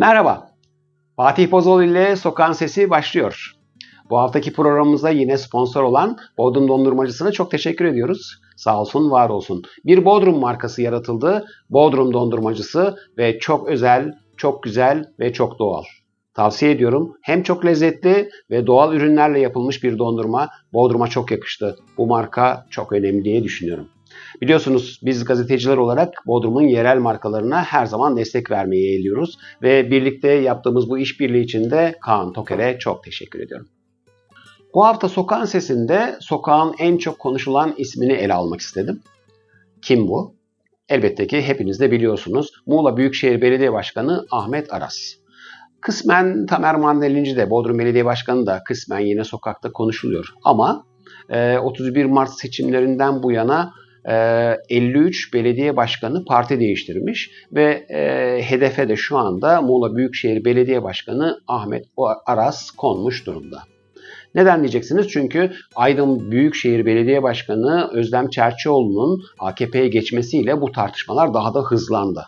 Merhaba, Fatih Bozoğlu ile Sokağın Sesi başlıyor. Bu haftaki programımıza yine sponsor olan Bodrum Dondurmacısı'na çok teşekkür ediyoruz. Sağ olsun, var olsun. Bir Bodrum markası yaratıldı. Bodrum Dondurmacısı ve çok özel, çok güzel ve çok doğal. Tavsiye ediyorum. Hem çok lezzetli ve doğal ürünlerle yapılmış bir dondurma Bodrum'a çok yakıştı. Bu marka çok önemli diye düşünüyorum. Biliyorsunuz biz gazeteciler olarak Bodrum'un yerel markalarına her zaman destek vermeyi eğiliyoruz ve birlikte yaptığımız bu işbirliği için de Kaan Toker'e çok teşekkür ediyorum. Bu hafta Sokağın Sesi'nde sokağın en çok konuşulan ismini ele almak istedim. Kim bu? Elbette ki hepiniz de biliyorsunuz. Muğla Büyükşehir Belediye Başkanı Ahmet Aras. Kısmen Tamer Mandelinci de Bodrum Belediye Başkanı da kısmen yine sokakta konuşuluyor. Ama 31 Mart seçimlerinden bu yana 53 belediye başkanı parti değiştirmiş ve hedefe de şu anda Muğla Büyükşehir Belediye Başkanı Ahmet Aras konmuş durumda. Neden diyeceksiniz? Çünkü Aydın Büyükşehir Belediye Başkanı Özlem Çerçioğlu'nun AKP'ye geçmesiyle bu tartışmalar daha da hızlandı.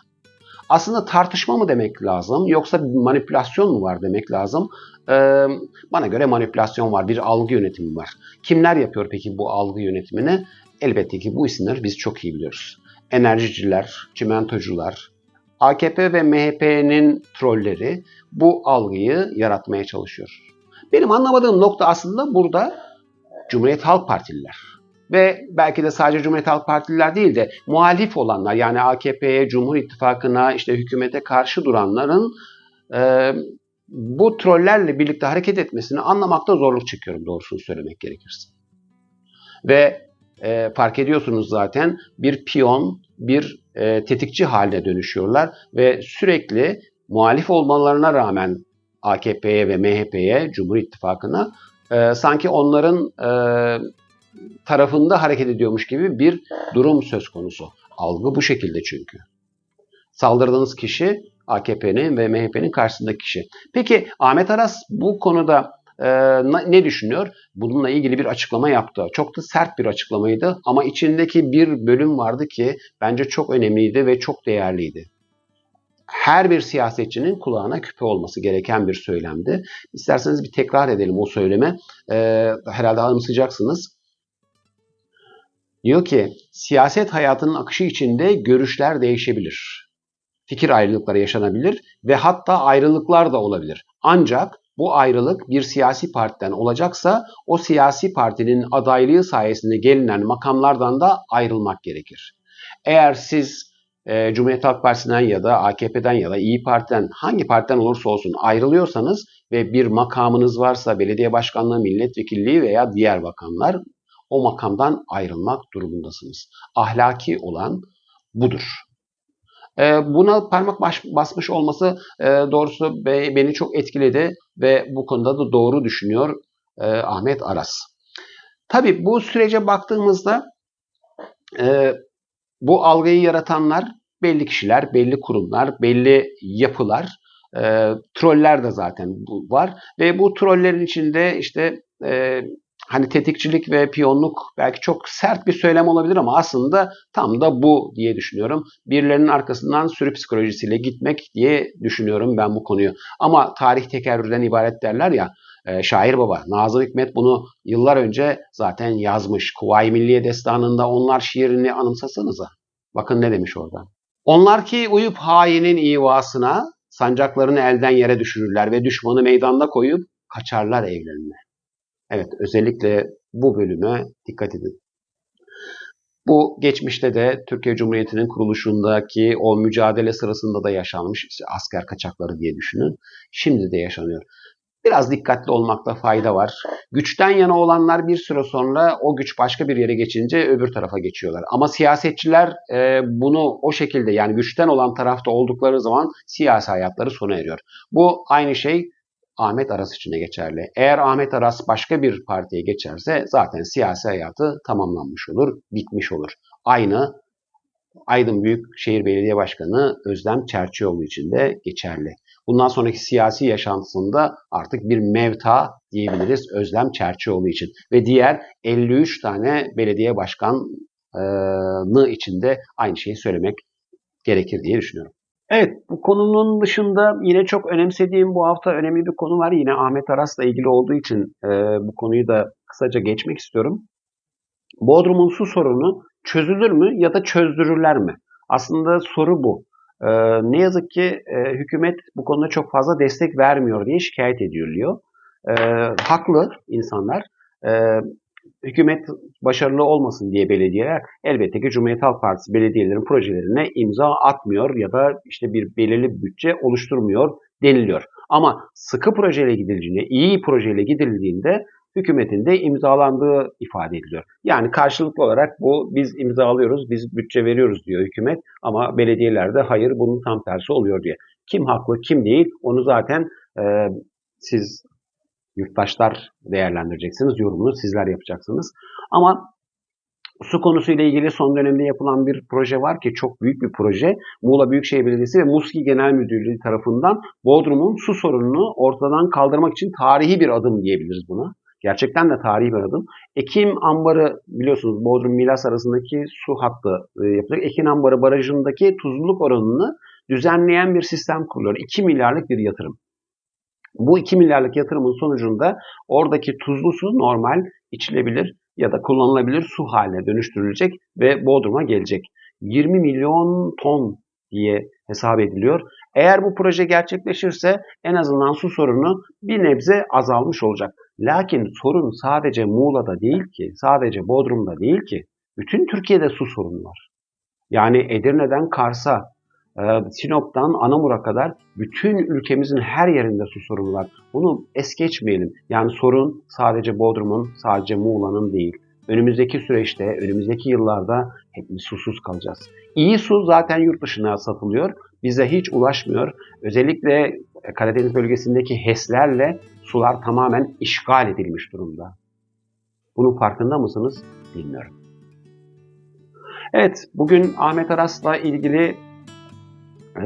Aslında tartışma mı demek lazım yoksa manipülasyon mu var demek lazım? Ee, bana göre manipülasyon var, bir algı yönetimi var. Kimler yapıyor peki bu algı yönetimini? Elbette ki bu isimleri biz çok iyi biliyoruz. Enerjiciler, çimentocular, AKP ve MHP'nin trolleri bu algıyı yaratmaya çalışıyor. Benim anlamadığım nokta aslında burada Cumhuriyet Halk Partililer. Ve belki de sadece Cumhuriyet Halk Partililer değil de muhalif olanlar yani AKP'ye, Cumhur İttifakı'na, işte hükümete karşı duranların e, bu trollerle birlikte hareket etmesini anlamakta zorluk çekiyorum doğrusunu söylemek gerekirse. Ve e, fark ediyorsunuz zaten bir piyon, bir e, tetikçi haline dönüşüyorlar ve sürekli muhalif olmalarına rağmen AKP'ye ve MHP'ye, Cumhur İttifakı'na e, sanki onların e, tarafında hareket ediyormuş gibi bir durum söz konusu. Algı bu şekilde çünkü. Saldırdığınız kişi AKP'nin ve MHP'nin karşısındaki kişi. Peki Ahmet Aras bu konuda e, ne düşünüyor? Bununla ilgili bir açıklama yaptı. Çok da sert bir açıklamaydı ama içindeki bir bölüm vardı ki bence çok önemliydi ve çok değerliydi her bir siyasetçinin kulağına küpe olması gereken bir söylemdi. İsterseniz bir tekrar edelim o söyleme. Ee, herhalde anımsayacaksınız. Diyor ki siyaset hayatının akışı içinde görüşler değişebilir. Fikir ayrılıkları yaşanabilir ve hatta ayrılıklar da olabilir. Ancak bu ayrılık bir siyasi partiden olacaksa o siyasi partinin adaylığı sayesinde gelinen makamlardan da ayrılmak gerekir. Eğer siz e, Cumhuriyet Halk Partisi'nden ya da AKP'den ya da İyi Parti'den hangi partiden olursa olsun ayrılıyorsanız ve bir makamınız varsa belediye başkanlığı, milletvekilliği veya diğer bakanlar o makamdan ayrılmak durumundasınız. Ahlaki olan budur. E, buna parmak basmış olması e, doğrusu be, beni çok etkiledi ve bu konuda da doğru düşünüyor e, Ahmet Aras. Tabii bu sürece baktığımızda e, bu algıyı yaratanlar belli kişiler, belli kurumlar, belli yapılar. Troller de zaten var ve bu trollerin içinde işte hani tetikçilik ve piyonluk belki çok sert bir söylem olabilir ama aslında tam da bu diye düşünüyorum. Birilerinin arkasından sürü psikolojisiyle gitmek diye düşünüyorum ben bu konuyu. Ama tarih tekerrürden ibaret derler ya e, şair baba Nazım Hikmet bunu yıllar önce zaten yazmış. Kuvayi Milliye Destanı'nda onlar şiirini anımsasanıza. Bakın ne demiş orada. Onlar ki uyup hainin ivasına sancaklarını elden yere düşürürler ve düşmanı meydanda koyup kaçarlar evlerine. Evet özellikle bu bölüme dikkat edin. Bu geçmişte de Türkiye Cumhuriyeti'nin kuruluşundaki o mücadele sırasında da yaşanmış işte asker kaçakları diye düşünün. Şimdi de yaşanıyor. Biraz dikkatli olmakta fayda var. Güçten yana olanlar bir süre sonra o güç başka bir yere geçince öbür tarafa geçiyorlar. Ama siyasetçiler e, bunu o şekilde yani güçten olan tarafta oldukları zaman siyasi hayatları sona eriyor. Bu aynı şey Ahmet Aras için de geçerli. Eğer Ahmet Aras başka bir partiye geçerse zaten siyasi hayatı tamamlanmış olur, bitmiş olur. Aynı Aydın Büyükşehir Belediye Başkanı Özlem Çerçioğlu için de geçerli. Bundan sonraki siyasi yaşantısında artık bir mevta diyebiliriz Özlem Çerçioğlu için. Ve diğer 53 tane belediye başkanı içinde aynı şeyi söylemek gerekir diye düşünüyorum. Evet, bu konunun dışında yine çok önemsediğim bu hafta önemli bir konu var. Yine Ahmet Aras'la ilgili olduğu için e, bu konuyu da kısaca geçmek istiyorum. Bodrum'un su sorunu çözülür mü ya da çözdürürler mi? Aslında soru bu. E, ne yazık ki e, hükümet bu konuda çok fazla destek vermiyor diye şikayet ediliyor. E, haklı insanlar. E, hükümet başarılı olmasın diye belediyeler elbette ki Cumhuriyet Halk Partisi belediyelerin projelerine imza atmıyor ya da işte bir belirli bütçe oluşturmuyor deniliyor. Ama sıkı projeyle gidildiğinde, iyi projeyle gidildiğinde hükümetin de imzalandığı ifade ediliyor. Yani karşılıklı olarak bu biz imzalıyoruz, biz bütçe veriyoruz diyor hükümet ama belediyelerde hayır bunun tam tersi oluyor diye. Kim haklı kim değil onu zaten e, siz yurttaşlar değerlendireceksiniz. Yorumunu sizler yapacaksınız. Ama su konusuyla ilgili son dönemde yapılan bir proje var ki çok büyük bir proje. Muğla Büyükşehir Belediyesi ve Muski Genel Müdürlüğü tarafından Bodrum'un su sorununu ortadan kaldırmak için tarihi bir adım diyebiliriz buna. Gerçekten de tarihi bir adım. Ekim Ambarı biliyorsunuz Bodrum Milas arasındaki su hattı e, yapılacak. Ekim Ambarı barajındaki tuzluluk oranını düzenleyen bir sistem kuruluyor. 2 milyarlık bir yatırım. Bu 2 milyarlık yatırımın sonucunda oradaki tuzlu su normal içilebilir ya da kullanılabilir su haline dönüştürülecek ve Bodrum'a gelecek. 20 milyon ton diye hesap ediliyor. Eğer bu proje gerçekleşirse en azından su sorunu bir nebze azalmış olacak. Lakin sorun sadece Muğla'da değil ki, sadece Bodrum'da değil ki. Bütün Türkiye'de su sorunu var. Yani Edirne'den Kars'a, Sinop'tan Anamur'a kadar bütün ülkemizin her yerinde su sorunu var. Bunu es geçmeyelim. Yani sorun sadece Bodrum'un, sadece Muğla'nın değil. Önümüzdeki süreçte, önümüzdeki yıllarda hepimiz susuz kalacağız. İyi su zaten yurt dışına satılıyor. Bize hiç ulaşmıyor. Özellikle Karadeniz bölgesindeki HES'lerle sular tamamen işgal edilmiş durumda. Bunun farkında mısınız? Bilmiyorum. Evet, bugün Ahmet Aras'la ilgili e,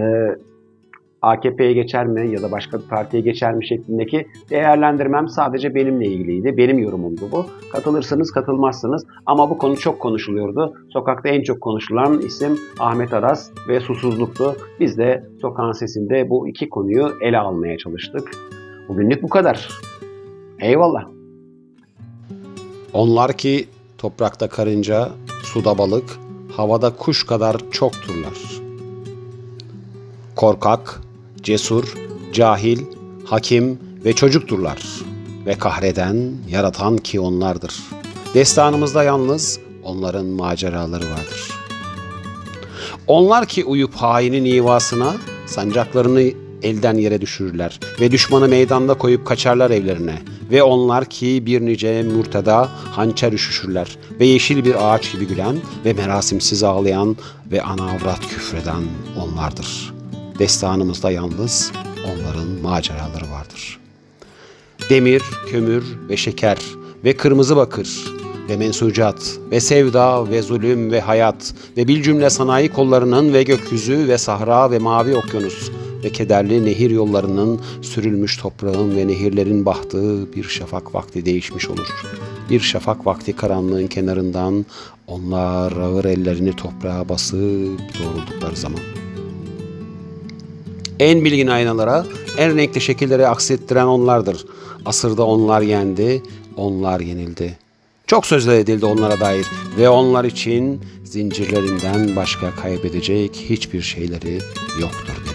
AKP'ye geçer mi ya da başka bir partiye geçer mi şeklindeki değerlendirmem sadece benimle ilgiliydi. Benim yorumumdu bu. Katılırsanız katılmazsınız ama bu konu çok konuşuluyordu. Sokakta en çok konuşulan isim Ahmet Aras ve susuzluktu. Biz de sokağın sesinde bu iki konuyu ele almaya çalıştık. Bugünlük bu kadar. Eyvallah. Onlar ki toprakta karınca, suda balık, havada kuş kadar çokturlar. Korkak, cesur, cahil, hakim ve çocukturlar. Ve kahreden, yaratan ki onlardır. Destanımızda yalnız onların maceraları vardır. Onlar ki uyup hainin ivasına sancaklarını elden yere düşürürler ve düşmanı meydanda koyup kaçarlar evlerine. Ve onlar ki bir nice murtada hançer üşüşürler ve yeşil bir ağaç gibi gülen ve merasimsiz ağlayan ve ana avrat küfreden onlardır. Destanımızda yalnız onların maceraları vardır. Demir, kömür ve şeker ve kırmızı bakır ve mensucat ve sevda ve zulüm ve hayat ve bil cümle sanayi kollarının ve gökyüzü ve sahra ve mavi okyanus ve kederli nehir yollarının sürülmüş toprağın ve nehirlerin bahtığı bir şafak vakti değişmiş olur. Bir şafak vakti karanlığın kenarından onlar ağır ellerini toprağa basıp doğruldukları zaman. En bilgin aynalara, en renkli şekilleri aksettiren onlardır. Asırda onlar yendi, onlar yenildi. Çok sözler edildi onlara dair ve onlar için zincirlerinden başka kaybedecek hiçbir şeyleri yoktur